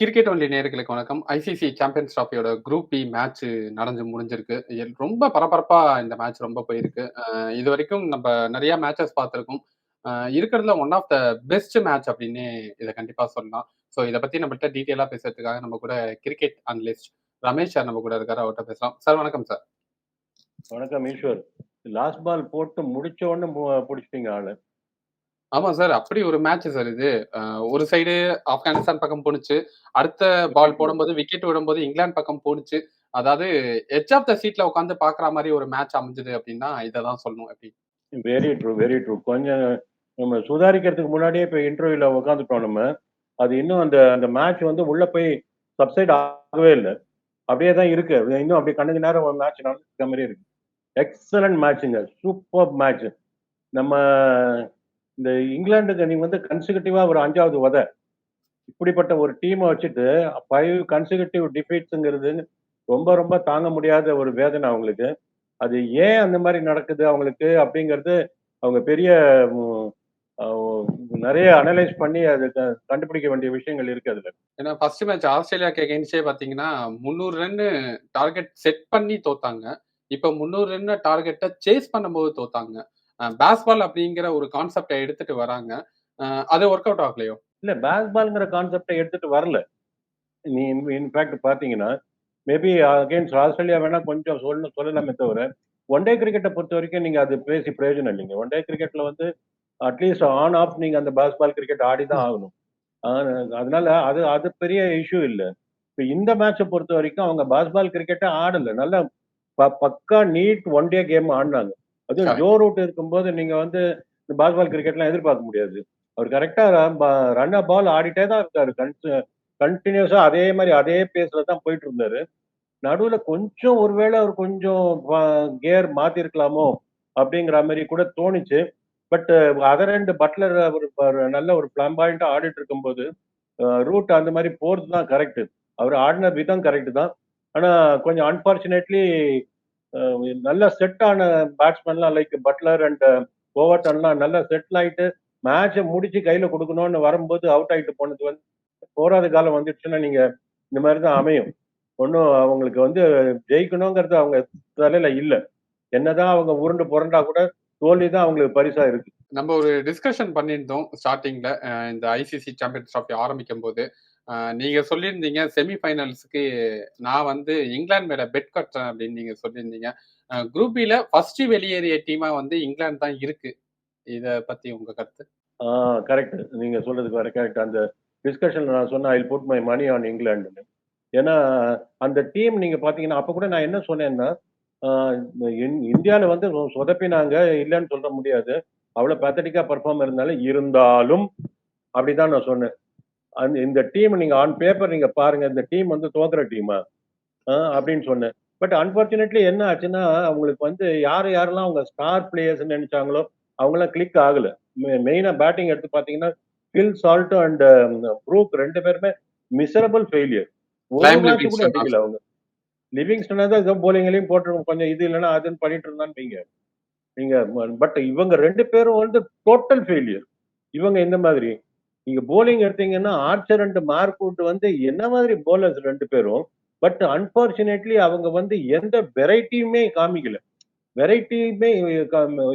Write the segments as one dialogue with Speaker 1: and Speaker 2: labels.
Speaker 1: Cricket ஒன்றிய நேர்களுக்கு வணக்கம். ஐசிசி சாம்பியன்ஸ் டிராஃபியோட குரூப் பி மேட்ச் நடந்து முடிஞ்சிருக்கு. ரொம்ப பரபரப்பா இந்த மேட்ச் ரொம்ப போயிருக்கு. இது வரைக்கும் நம்ம நிறைய மேட்சஸ் பார்த்துருக்கோம் இருக்கிறதுல one of the best match அப்படின்னு இத கண்டிப்பா சொல்லலாம். ஸோ இத பத்தி நம்மகிட்ட டீட்டெயிலா பேசுறதுக்காக நம்ம கூட கிரிக்கெட் அனலிஸ்ட் ரமேஷ் சார் நம்ம கூட இருக்காரு. அவர்ட்ட பேசலாம். சார் வணக்கம் சார்.
Speaker 2: வணக்கம் ஈஸ்வர். லாஸ்ட் பால் போட்டு முடிச்ச உடனே பிடிச்சிட்டீங்க ஆளு
Speaker 1: ஆமா சார். அப்படி ஒரு மேட்ச் சார் இது. அ ஒரு சைடு ஆப்கானிஸ்தான் பக்கம் போணுச்சு. அடுத்த பால் போடும்போது விக்கெட் விழும்போது இங்கிலாந்து பக்கம் போணுச்சு. அதாவது எட்ஜ் ஆஃப் த சீட்ல உட்காந்து பார்க்குற மாரி ஒரு மேட்ச் அமைஞ்சது அப்டின்னா, இத தான் சொல்லணும் எப்டி?
Speaker 2: Very true, very true. கொஞ்சம் நம்ம சுதாரிக்கிறதுக்கு முன்னாடியே இப்ப இன்டர்வியூல உட்காந்துட்டோம் நம்ம. அது இன்னும் அந்த அந்த மேட்ச் வந்து உள்ள போய் சப்சைட் ஆகவே இல்ல. அப்படியே தான் இருக்கு. அது இன்னும் அப்படியே கண்ணுக்கு நேரம் ஒரு மேட்ச் நடந்துட்டு இருக்க மாரியே இருக்கு. எக்ஸலன்ட் மேட்சுங்க. Superb match. நம்ம இந்த இங்கிலாந்துக்கு நீங்க வந்து கன்சிகட்டிவா ஒரு அஞ்சாவது வத இப்படிப்பட்ட ஒரு டீமை வச்சுட்டு ஃபைவ் கன்சிகூட்டிவ் டிஃபீட்ஸுங்கிறது ரொம்ப ரொம்ப தாங்க முடியாத ஒரு வேதனை அவங்களுக்கு. அது ஏன் அந்த மாதிரி நடக்குது அவங்களுக்கு அப்படிங்கிறது அவங்க பெரிய நிறைய அனலைஸ் பண்ணி அது க கண்டுபிடிக்க வேண்டிய விஷயங்கள் இருக்கு அதுல.
Speaker 1: ஏன்னா ஃபர்ஸ்ட் மேட்ச் ஆஸ்திரேலியாக்கு எகென்ஸ்டே பாத்தீங்கன்னா முந்நூறு ரன் டார்கெட் செட் பண்ணி தோத்தாங்க. இப்ப முந்நூறு ரன் டார்கெட்டை சேஸ் பண்ணும்போது தோத்தாங்க. பேஸ்பால் அப்படிங்கிற ஒரு கான்செப்டை எடுத்துட்டு வராங்க. அது ஒர்க் அவுட் ஆகலையோ?
Speaker 2: இல்ல பேஸ்பால்ங்கிற கான்செப்டை எடுத்துட்டு வரல. நீ இன்ஃபேக்ட் பாத்தீங்கன்னா மேபி அகேன்ஸ்ட் ஆஸ்திரேலியா வேணா கொஞ்சம் சொல்லணும் சொல்லலாமே தவிர, ஒன் டே பொறுத்த வரைக்கும் நீங்க அது பேசி பிரயோஜனம் இல்லைங்க. ஒன் டே கிரிக்கெட்ல வந்து அட்லீஸ்ட் ஆன், ஆஃப் நீங்க அந்த பேஸ்பால் கிரிக்கெட் ஆடி தான் ஆகணும். அதனால அது அது பெரிய இஷ்யூ இல்ல. இப்போ இந்த மேட்ச்சை பொறுத்த வரைக்கும் அவங்க பேஸ்பால் கிரிக்கெட்டை ஆடல. நல்லா ப பக்கா நீட் ஒன் டே கேம் ஆடுனாங்க. அதுவும்
Speaker 1: கரெக்ட்.
Speaker 2: ஜோ ரூட் இருக்கும்போது நீங்க வந்து இந்த பேஸ்பால் கிரிக்கெட்லாம் எதிர்பார்க்க முடியாது. அவர் கரெக்ட்டா ப ரன் பால் ஆடிட்டே தான் இருக்காரு. கன்ஸ் கன்டினியூஸா அதே மாரி அதே பேஸ்ல தான் போயிட்டு இருந்தாரு. நடுவுல கொஞ்சம் ஒருவேள அவர் கொஞ்சம் கியர் மாத்தியிருக்கலாமோ அப்படிங்கிற மாரி கூட தோணுச்சு. பட் அதர் எண்ட் பட்லர் ஒரு நல்ல ஒரு ஃபிளாம்பாயன்ட்டா ஆடிட்டு இருக்கும்போது, ரூட் அந்த மாரி போறது தான் கரெக்ட். அவர் ஆடின விதம் கரெக்ட் தான். ஆனா கொஞ்சம் அன்பார்ச்சுனேட்லி நல்ல செட் ஆன பேட்ஸ்மேன்லாம் லைக் பட்லர் அண்ட் ஓவர்டன்லாம் நல்லா செட்டில் ஆயிட்டு மேட்சை முடிச்சு கையில கொடுக்கணும்னு வரும்போது அவுட் ஆயிட்டு போனது வந்து போராத காலம் வந்துடுச்சுன்னா நீங்க இந்த மாதிரி தான் அமையும். ஒன்றும் அவங்களுக்கு வந்து ஜெயிக்கணுங்கிறது அவங்க தலையில இல்லை என்னதான் அவங்க உருண்டு புரண்டா கூட தோல்வி தான் அவங்களுக்கு பரிசா இருக்கு.
Speaker 1: நம்ம ஒரு டிஸ்கஷன் பண்ணியிருந்தோம் ஸ்டார்டிங்ல இந்த ஐசிசி சாம்பியன்ஸ் ட்ராஃபி ஆரம்பிக்கும் போது நீங்க சொல்லியிருந்தீங்க செமி ஃபைனல்ஸ்க்கு நான் வந்து இங்கிலாந்து மேல பெட் கட்டுறேன் அப்படின்னு நீங்க சொல்லியிருந்தீங்க. குரூப் பில ஃபர்ஸ்ட் வெளியேறிய டீமா வந்து இங்கிலாந்து தான் இருக்கு. இத பத்தி உங்க கருத்து?
Speaker 2: ஆ கரெக்ட். நீங்க சொல்றது வர கரெக்ட். அந்த டிஸ்கஷன்ல நான் சொன்னேன் I put my money on England ஏன்னா அந்த டீம் நீங்க பார்த்தீங்கன்னா, அப்ப கூட நான் என்ன சொன்னேன்னா, இந்தியாவில் வந்து சொதப்பினாங்க இல்லைன்னு சொல்ல முடியாது. அவ்வளோ பேத்தட்டிக்கா பர்ஃபார்ம் இருந்தாலும் இருந்தாலும் அப்படிதான் நான் சொன்னேன். அந்த இந்த டீம் நீங்க ஆன் பேப்பர் நீங்க பாருங்க. இந்த டீம் வந்து தோக்குற டீமா? அப்படின்னு சொன்னேன். பட் அன்பார்ச்சுனேட்லி என்ன ஆச்சுன்னா, அவங்களுக்கு வந்து யார் யாரெல்லாம் அவங்க ஸ்டார் பிளேயர்ஸ்ன்னு நெனச்சாங்களோ, அவங்கலாம் கிளிக் ஆகல. மெயினா பேட்டிங் எடுத்து பார்த்தீங்கன்னா, பில் சால்ட் அண்ட் ப்ரூக் 2 பேருமே மிசரபிள் ஃபெயிலியர். ஒரு மேட்ச் கூட
Speaker 1: லிவிங்ஸ்டன்
Speaker 2: அடிக்கல அவங்க. லிவிங்ஸ்டனா தான் ஏதோ பவுலிங்லயும் போட்டு கொஞ்சம் இது இல்லன்னா அதுன்னு பண்ணிட்டு இருந்தான்னு வைங்க. நீங்க பட் இவங்க 2 பேரும் வந்து டோட்டல் ஃபெயிலியர். இவங்க இந்த மாதிரி. நீங்க பவுலிங் எடுத்தீங்கன்னா, ஆர்ச்சர் அண்ட் மார்க்வுட் வந்து என்ன மாதிரி போலர்ஸ் ரெண்டு பேரும். பட் அன்பார்ச்சுனேட்லி அவங்க வந்து எந்த வெரைட்டியுமே காமிக்கல. வெரைட்டியுமே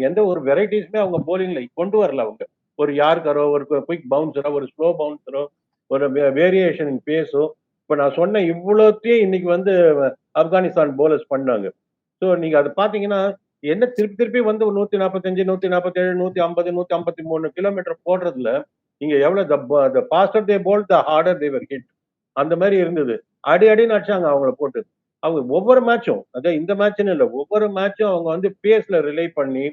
Speaker 2: எந்த ஒரு வெரைட்டிஸுமே அவங்க போலிங்ல கொண்டு வரல அவங்க. ஒரு யார்கரோ, ஒரு குயிக் பவுன்சரோ, ஒரு ஸ்லோ பவுன்சரோ, ஒரு வேரியேஷன் பேஸோ, இப்போ நான் சொன்ன இவ்வளோத்தையும் இன்னைக்கு வந்து ஆப்கானிஸ்தான் போலர்ஸ் பண்ணாங்க. ஸோ நீங்க அதை பார்த்தீங்கன்னா, என்ன திருப்பி திருப்பி வந்து 145, 147, 150, 153 கிலோமீட்டர் போடுறதுல, இங்க எவ்வளவு த ப த தே bowl the harder they're hit. அந்த மாதிரி இருந்தது. அடி அடின்னு அடிச்சாங்க அவங்கள போட்டு. அவங்க ஒவ்வொரு மேட்சும் அதான் இந்த மேட்ச்ன்னு இல்லை ஒவ்வொரு மேட்சும் அவங்க வந்து பேஸ்ல ரிலே பண்ணி,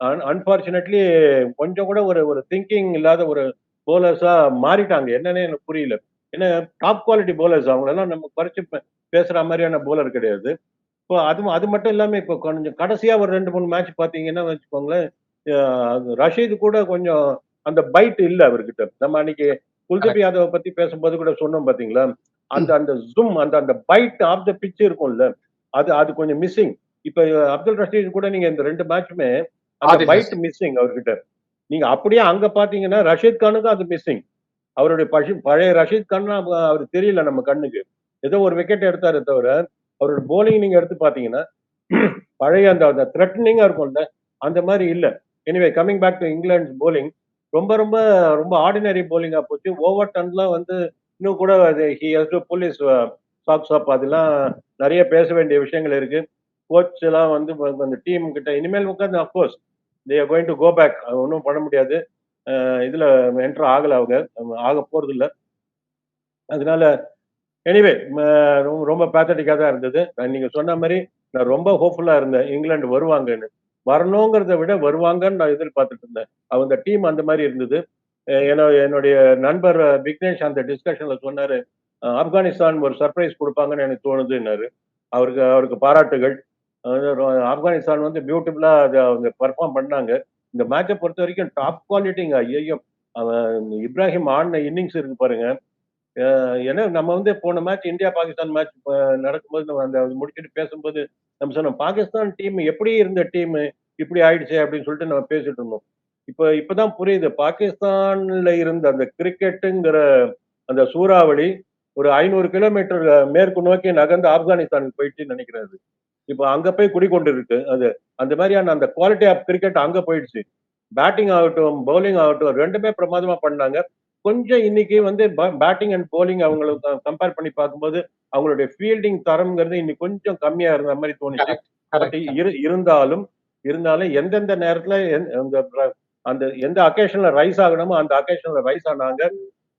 Speaker 2: அன் அன்பார்ச்சுனேட்லி கொஞ்சம் கூட ஒரு ஒரு திங்கிங் இல்லாத ஒரு போலர்ஸா மாறிட்டாங்க. என்னன்னு எனக்கு புரியல. ஏன்னா டாப் குவாலிட்டி பவுலர்ஸ் அவங்களெல்லாம் நம்ம குறைச்சி பேசுற மாதிரியான போலர் கிடையாது. இப்போ அது அது மட்டும் இல்லாமல் இப்போ கொஞ்சம் கடைசியா ஒரு 2, 3 மேட்ச் பார்த்தீங்கன்னா வச்சுக்கோங்களேன், ரஷீது கூட கொஞ்சம் அந்த பைட் இல்ல அவர்கிட்ட. நம்ம அன்னைக்கு குல்தீப். யாதவ பத்தி பேசும்போது கூட சொன்னோம் பார்த்தீங்களா? அந்த. அந்த ஜூம் அந்த அந்த பைட் ஆஃப் த பிட்ச் இருக்கும்ல. அது அது கொஞ்சம் மிஸ்ஸிங். இப்ப அப்துல் ரஷீத் கூட நீங்க இந்த 2 மேட்சுமே அந்த பைட். மிஸ்ஸிங் அவர்கிட்ட. நீங்க அப்படியே அங்க பார்த்தீங்கன்னா, ரஷீத் கானுக்கும் அது மிஸ்ஸிங். அவருடைய பஷி பழைய ரஷீத் கான்னா அவர் தெரியல நம்ம கண்ணுக்கு ஏதோ ஒரு விக்கெட் எடுத்தாரு தவிர அவரோட போலிங் நீங்க எடுத்து பாத்தீங்கன்னா பழைய அந்த த்ரெட்டனிங்கா இருக்கும்ல அந்த மாதிரி இல்ல anyway coming back to England bowling ரொம்ப ரொம்ப ரொம்ப ஆர்டினரி போலிங்கா போச்சு. ஓவர் டன்லாம் வந்து இன்னும் கூட he has to pull his socks up அதெல்லாம் நிறைய பேச வேண்டிய விஷயங்கள் இருக்கு. கோச் எல்லாம் வந்து அந்த டீம் கிட்ட இனிமேல் உட்காந்து of course they are going to go back ஒன்றும் பண்ண முடியாது. இதில் இதுல என்டர் ஆகலை அவங்க. ஆக போறது இல்லை அதனால எனிவே ரொம்ப பேத்தட்டிக்காக தான் இருந்தது. நான் நீங்க சொன்ன மாதிரி நான் ரொம்ப ஹோப்ஃபுல்லா இருந்தேன். இங்கிலாந்து வருவாங்கன்னு. வரணுங்கிறத விட வருவாங்கன்னு நான் எதிர்பார்த்துட்டு இருந்தேன் அவங்க டீம் அந்த மாதிரி இருந்தது. ஏன்னா என்னுடைய நண்பர் விக்னேஷ் அந்த டிஸ்கஷன்ல சொன்னாரு ஆப்கானிஸ்தான் ஒரு சர்ப்ரைஸ் கொடுப்பாங்கன்னு எனக்கு தோணுதுன்னாரு. அவருக்கு அவருக்கு பாராட்டுகள். ஆப்கானிஸ்தான் வந்து பியூட்டிஃபுல்லா அதை அவங்க பர்ஃபார்ம் பண்ணாங்க. இந்த மேட்சை பொறுத்த வரைக்கும் டாப் குவாலிட்டிங்க ஐயோ அவன் இப்ராஹிம் ஆடின இன்னிங்ஸ் இருக்கு பாருங்க. ஏன்னா நம்ம வந்து போன மேட்ச் இந்தியா பாகிஸ்தான் மேட்ச் நடக்கும்போது நம்ம அந்த முடிச்சுட்டு பேசும்போது நம்ம சொன்னோம் பாகிஸ்தான் டீம் எப்படி இருந்த டீம் இப்படி ஆயிடுச்சு? அப்படின்னு சொல்லிட்டு நம்ம பேசிட்டு இருந்தோம். இப்போ இப்போதான் புரியுது. பாகிஸ்தான்ல இருந்த அந்த கிரிக்கெட்டுங்கிற அந்த சூறாவளி ஒரு ஐநூறு கிலோமீட்டர் மேற்கு நோக்கி நகர்ந்து ஆப்கானிஸ்தானுக்கு போயிட்டு நினைக்கிறது இப்போ அங்க போய் குடிக்கொண்டு இருக்கு அது. அந்த மாதிரியான அந்த குவாலிட்டி ஆஃப் கிரிக்கெட் அங்க போயிடுச்சு. பேட்டிங் ஆகட்டும் பவுலிங் ஆகட்டும் ரெண்டுமே பிரமாதமா பண்ணாங்க. கொஞ்சம் இன்னைக்கு வந்து பேட்டிங் அண்ட் bowling அவங்களுக்கு கம்பேர் பண்ணி பார்க்கும்போது அவங்களுடைய ஃபீல்டிங் தரம்ங்கிறது இன்னைக்கு கொஞ்சம் கம்மியா இருந்த மாதிரி தோணுச்சு. பட் இருந்தாலும் இருந்தாலும் எந்தெந்த நேரத்துல அந்த எந்த அக்கேஷன்ல ரைஸ் ஆகணுமோ அந்த அக்கேஷன்ல ரைஸ் ஆனாங்க.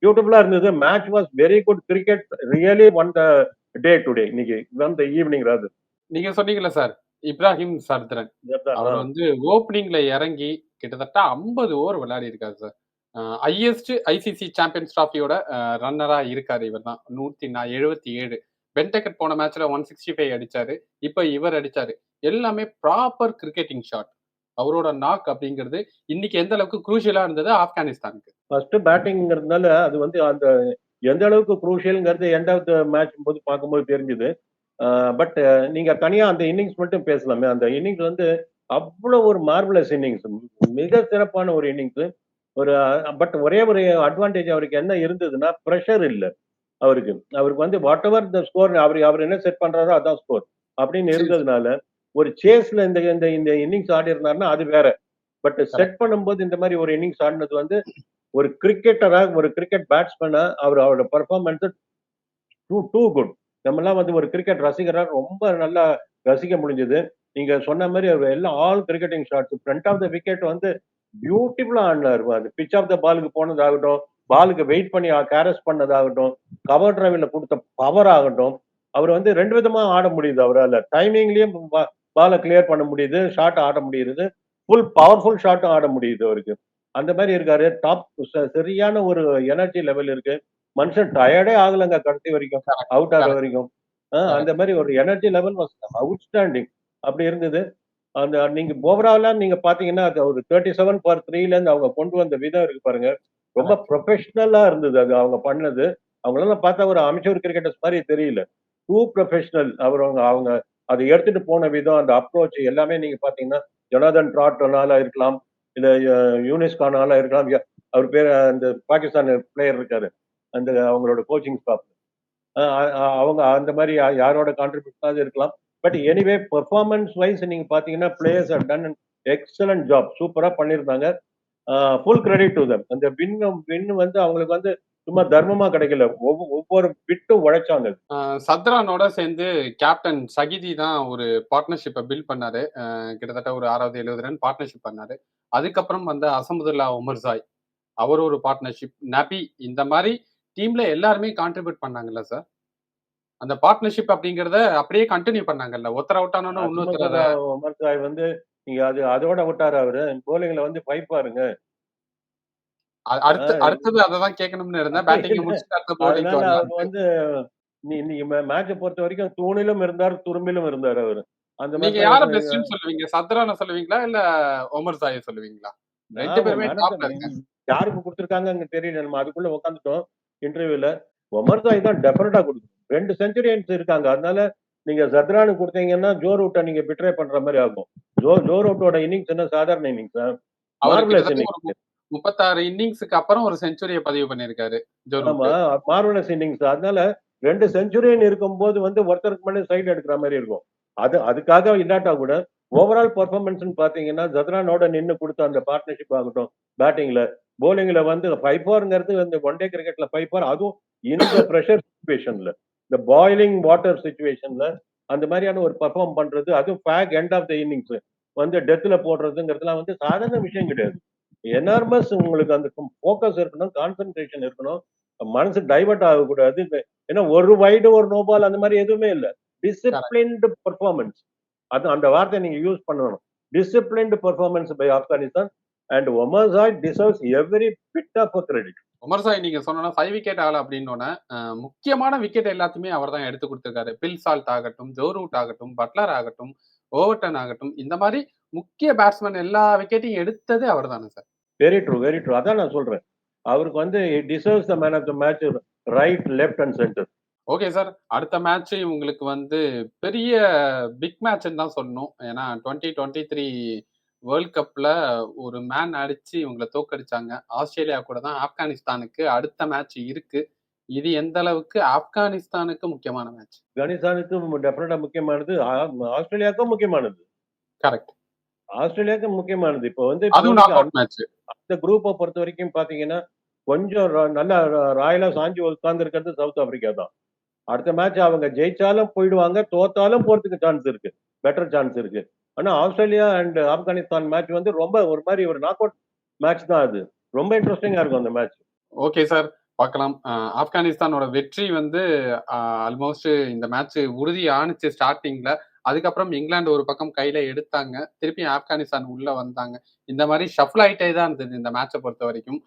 Speaker 2: பியூட்டிஃபுல்லா இருந்தது. Match was very good cricket really won the day today இன்னைக்கு ஒன் த ஈவினிங் ராது
Speaker 1: நீங்க சொன்னீங்கல்ல சார் இப்ராஹிம் சர்தரன் அவர் வந்து ஓப்பனிங்ல இறங்கி கிட்டத்தட்ட 50 ஓவர் விளையாடி இருக்காரு சார் ஹையஸ்ட் ஐசிசி சாம்பியன்ஸ் டிராஃபியோட ரன்னரா இருக்காரு இவர் தான் நூத்தி எழுபத்தி ஏழு. பென்டெக்கட் போன மேட்ச்ல ஒன் சிக்ஸ்டி ஃபைவ் அடிச்சாரு. இப்போ இவர் அடிச்சாரு. எல்லாமே ப்ராப்பர் கிரிக்கெட்டிங் ஷாட் அவரோட நாக் அப்படிங்கிறது இன்னைக்கு எந்த அளவுக்கு குரூஷியலா இருந்தது? ஆப்கானிஸ்தானுக்கு.
Speaker 2: ஃபர்ஸ்ட் பேட்டிங்கிறதுனால அது வந்து அந்த எந்த அளவுக்கு குரூஷியல்ங்கிறது எண்ட் ஆஃப் த மேட்ச் போது பார்க்கும்போது தெரிஞ்சுது. பட் நீங்க தனியா அந்த இன்னிங்ஸ் மட்டும் பேசலாமே. அந்த இன்னிங்ஸ் வந்து அவ்வளோ ஒரு மார்வலஸ் இன்னிங்ஸ் மிக சிறப்பான ஒரு இன்னிங்ஸ் ஒரு பட் ஒரே ஒரு அட்வான்டேஜ் அவருக்கு என்ன இருந்ததுன்னா ப்ரெஷர் இல்லை. அவருக்கு. அவருக்கு வந்து வாட் எவர் த ஸ்கோர் அவர் அவர் என்ன செட் பண்றாரோ அதான் ஸ்கோர் அப்படின்னு. இருந்ததுனால ஒரு சேஸ்ல இந்த இந்த இந்த இன்னிங்ஸ் ஆடி இருந்தாருன்னா அது வேற. பட் செட் பண்ணும்போது இந்த மாதிரி ஒரு இன்னிங்ஸ் ஆடினது வந்து ஒரு கிரிக்கெட்டரா ஒரு கிரிக்கெட் பேட்ஸ்மேனா அவர் அவரோட பர்ஃபார்மன்ஸ் டூ டூ குட் நம்மலாம் வந்து ஒரு கிரிக்கெட் ரசிகரா ரொம்ப நல்லா ரசிக்க முடிஞ்சது. நீங்க சொன்ன மாதிரி அவர் எல்லாம் all cricketing shots front of the wicket வந்து பியூட்டிஃபுல்லா ஆடினார். அது பிச் ஆஃப் த பாலுக்கு போனதாகட்டும் பாலுக்கு வெயிட் பண்ணி கேரஸ் பண்ணதாகட்டும் கவர் டிரைவ்ல கொடுத்த பவர் ஆகட்டும் அவர் வந்து ரெண்டு விதமா ஆட முடியுது அவரால். டைமிங்லயும் பாலை கிளியர் பண்ண முடியுது ஷாட் ஆட முடியுது ஃபுல் பவர்ஃபுல் ஷாட்டும் ஆட முடியுது அவருக்கு. அந்த மாதிரி இருக்காரு. டாப் சரியான ஒரு எனர்ஜி லெவல் இருக்கு. மனுஷன் டயர்டே ஆகலைங்க கடைசி வரைக்கும் அவுட் ஆகிற. வரைக்கும். அந்த மாதிரி ஒரு எனர்ஜி லெவல் வாஸ் அவுட்ஸ்டாண்டிங் அப்படி இருந்தது. அந்த நீங்க ஓவராலா நீங்க பாத்தீங்கன்னா அது ஒரு தேர்ட்டி செவன் ஃபார் த்ரீல இருந்து அவங்க கொண்டு வந்த விதம் இருக்கு பாருங்க. ரொம்ப ப்ரொஃபஷனலா இருந்தது அது அவங்க பண்ணது. அவங்களெல்லாம் பார்த்தா ஒரு அமைச்சர் கிரிக்கெட்டர்ஸ் மாதிரி தெரியல. டூ ப்ரொஃபஷனல் அவர் அவங்க அவங்க அதை எடுத்துட்டு போன விதம் அந்த அப்ரோச் எல்லாமே நீங்க பாத்தீங்கன்னா ஜொனாதன் ட்ராட்டனால இருக்கலாம். இல்ல அஹ், யூனிஸ் கானால இருக்கலாம். அவர் பேர் அந்த பாகிஸ்தான் பிளேயர் இருக்காரு. அந்த அவங்களோட கோச்சிங் ஸ்டாஃப் அவங்க அந்த மாதிரி யாரோட கான்ட்ரிபியூஷனாவது இருக்கலாம். பட் எனிவே பெர்ஃபார்மன்ஸ் வைஸ் நீங்க பாத்தீங்கன்னா players have done excellent job சூப்பரா பண்ணியிருந்தாங்க ஃபுல் கிரெடிட் டு தம் அந்த வின் வின் வந்து அவங்களுக்கு வந்து சும்மா தர்மமா கிடைக்கல. ஒவ்வொ- ஒவ்வொரு பிட்டும் உழைச்சாங்க.
Speaker 1: சத்ரானோட சேர்ந்து கேப்டன் சகிதி தான் ஒரு பார்ட்னர்ஷிப்பை பில்ட் பண்ணாரு. கிட்டத்தட்ட ஒரு ஆறாவது எழுபது ரன் பார்ட்னர்ஷிப் பண்ணாரு. அதுக்கப்புறம் வந்த அசமுதுல்லா உமர்சாய் அவர் ஒரு பார்ட்னர்ஷிப் நபி இந்த மாதிரி டீம்ல எல்லாருமே கான்ட்ரிபியூட் பண்ணாங்கல்ல சார் அந்த பார்ட்னர்ஷிப் அப்படிங்கறத அப்படியே கண்டினியூ பண்ணாங்கல்ல. ஒருத்தர் அவுட் ஆனோன்னு இன்னொருத்தர்
Speaker 2: வந்து நீங்க அது அதோட விட்டாரு அவரு. போலிங்ல வந்து பைப்பாருங்க
Speaker 1: அடுத்து அடுத்தது அதை தான் கேட்கணும்னு இருந்தேன். பேட்டிங் முடிச்சுட்டு அடுத்த
Speaker 2: அவர் வந்து நீ நீ மேட்சை பொறுத்த வரைக்கும் தூணிலும் இருந்தார் துரும்பிலும் இருந்தார் அவரு. அந்த
Speaker 1: நீங்க யார பெஸ்ட்னு சொல்லுவீங்க? சத்ரான சொல்லுவீங்களா? இல்ல ஒமர் சாய சொல்லுவீங்களா? ரெண்டு பேருமே டாப்ல இருக்காங்க.
Speaker 2: யாருக்கு கொடுத்துருக்காங்க தெரியல. நம்ம அதுக்குள்ள உட்காந்துட்டோம் இன்டர்வியூல ஒமர் சாய் தான் டெஃபினட்டா கொடுக்கும் ரெண்டு செஞ்சுரியன்ஸ் இருக்காங்க. அதனால நீங்க சத்ரானு கொடுத்தீங்கன்னா ஜோ ரூட்டை நீங்க பிட்ரே பண்ற மாதிரி ஆகும். ஜோ ஜோ ரூட்டோட இன்னிங்ஸ் என்ன? சாதாரண இன்னிங்ஸ் மார்வலஸ் இன்னிங்ஸ்
Speaker 1: 36 இன்னிங்ஸ்க்கு அப்புறம் ஒரு செஞ்சுரிய பதிவு பண்ணியிருக்காரு ஜோ
Speaker 2: ஆமா மார்வலஸ் இன்னிங்ஸ் அதனால ரெண்டு செஞ்சுரியன் இருக்கும்போது வந்து ஒருத்தருக்கு மட்டும் சைடு எடுக்கிற மாதிரி இருக்கும். அது அதுக்காக இல்லாட்டா கூட ஓவரால் பர்ஃபார்மன்ஸ் பாத்தீங்கன்னா ஜத்ரானோட நின்னு கொடுத்த அந்த பார்ட்னர்ஷிப் ஆகட்டும் பேட்டிங்ல போலிங்ல வந்து ஃபைவ் ஃபோர்ங்கிறது வந்து ஒன் டே கிரிக்கெட்ல ஃபைவ் ஃபோர் அதுவும் இந்த ப்ரெஷர் சுச்சுவேஷன்ல இந்த பாய்லிங் வாட்டர் சுச்சுவேஷன்ல அந்த மாதிரியான ஒரு பர்ஃபார்ம் பண்றது அதுவும் back end of the innings வந்து டெத்தில் போடுறதுங்கிறதுலாம் வந்து சாதாரண விஷயம் கிடையாது. எனார்மஸ் உங்களுக்கு அந்த ஃபோக்கஸ் இருக்கணும் கான்சென்ட்ரேஷன் இருக்கணும். மனசு டைவர்ட் ஆகக்கூடாது. ஏன்னா ஒரு வைடு ஒரு நோபால் அந்த மாதிரி எதுவுமே இல்லை. டிசிப்ளின்டு பர்ஃபார்மன்ஸ் அது அந்த வார்த்தை நீங்க யூஸ் பண்ணணும். Disciplined performance by Afghanistan and Omarzai deserves every bit of credit
Speaker 1: Omarzai நீங்க சொன்னா ஃபைவ் விக்கெட் ஆகல அப்படின்னோட முக்கியமான விக்கெட் எல்லாத்தையுமே அவர் தான் எடுத்து கொடுத்திருக்காரு. பில் சால்ட் ஆகட்டும் ஜோ ரூட் ஆகட்டும் பட்லர் ஆகட்டும் ஓவர்டன் ஆகட்டும் இந்த மாதிரி முக்கிய பேட்ஸ்மேன் எல்லா விக்கெட்டையும் எடுத்தது அவர் தானே sir
Speaker 2: very true very true அதான் நான் சொல்றேன். அவருக்கு வந்து deserves the man of the match right left and centre
Speaker 1: okay sir அடுத்த மேட்ச் உங்களுக்கு வந்து பெரிய பிக் மேட்ச்னு தான் சொல்லணும். ஏன்னா டுவெண்ட்டி டுவெண்ட்டி த்ரீ வேர்ல்ட் கப்ல ஒரு மேன் அடிச்சு இவங்களை தோக்கடிச்சாங்க ஆஸ்திரேலியா கூட தான் ஆப்கானிஸ்தானுக்கு அடுத்த மேட்ச் இருக்கு. இது எந்த அளவுக்கு ஆப்கானிஸ்தானுக்கு முக்கியமான மேட்ச்
Speaker 2: ஆப்கானிஸ்தானுக்கு டெஃபினட்டா முக்கியமானது ஆஸ்திரேலியாவுக்கும் முக்கியமானது.
Speaker 1: கரெக்ட்
Speaker 2: ஆஸ்திரேலியாவுக்கு முக்கியமானது. இப்போ வந்து அந்த குரூப்பை பொறுத்த வரைக்கும் பாத்தீங்கன்னா கொஞ்சம் நல்லா ராயலா சாஞ்சி உட்கார்ந்து இருக்கிறது சவுத் ஆப்பிரிக்கா தான். அடுத்த மேட்ச் அவங்க ஜெயிச்சாலும் போயிடுவாங்க தோத்தாலும் போறதுக்கு சான்ஸ் இருக்கு. பெட்டர் சான்ஸ் இருக்கு. ஆனா ஆஸ்திரேலியா அண்ட் ஆப்கானிஸ்தான் மேட்ச் வந்து ரொம்ப ஒரு மாதிரி ஒரு நாக் அவுட் மேட்ச் தான் அது. ரொம்ப இன்ட்ரெஸ்டிங்கா இருக்கும் அந்த மேட்ச்
Speaker 1: ஓகே சார் பார்க்கலாம். ஆப்கானிஸ்தானோட வெற்றி வந்து ஆல்மோஸ்ட் இந்த மேட்ச் உறுதி ஆணுச்சு ஸ்டார்டிங்ல அதுக்கப்புறம் இங்கிலாந்து ஒரு பக்கம் கையில எடுத்தாங்க. திருப்பி ஆப்கானிஸ்தான் உள்ள வந்தாங்க. இந்த மாதிரி ஷஃபிள் ஆயிட்டே தான் இருந்தது இந்த மேட்சை பொறுத்த வரைக்கும்.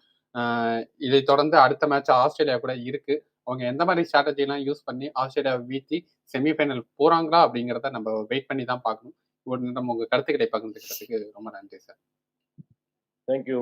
Speaker 1: இதை தொடர்ந்து அடுத்த மேட்ச் ஆஸ்திரேலியா கூட இருக்கு. அவங்க எந்த மாதிரி ஸ்ட்ராட்டஜி எல்லாம் யூஸ் பண்ணி ஆஸ்திரேலியாவை வீழ்த்தி செமிஃபைனல் போறாங்களா அப்படிங்கிறத நம்ம வெயிட் பண்ணி தான் பார்க்கணும். ஒரு நம்ம உங்க கருத்துக்களை பகிர்ந்துக்கிறதுக்கு ரொம்ப நன்றி சார்
Speaker 2: தேங்க்யூ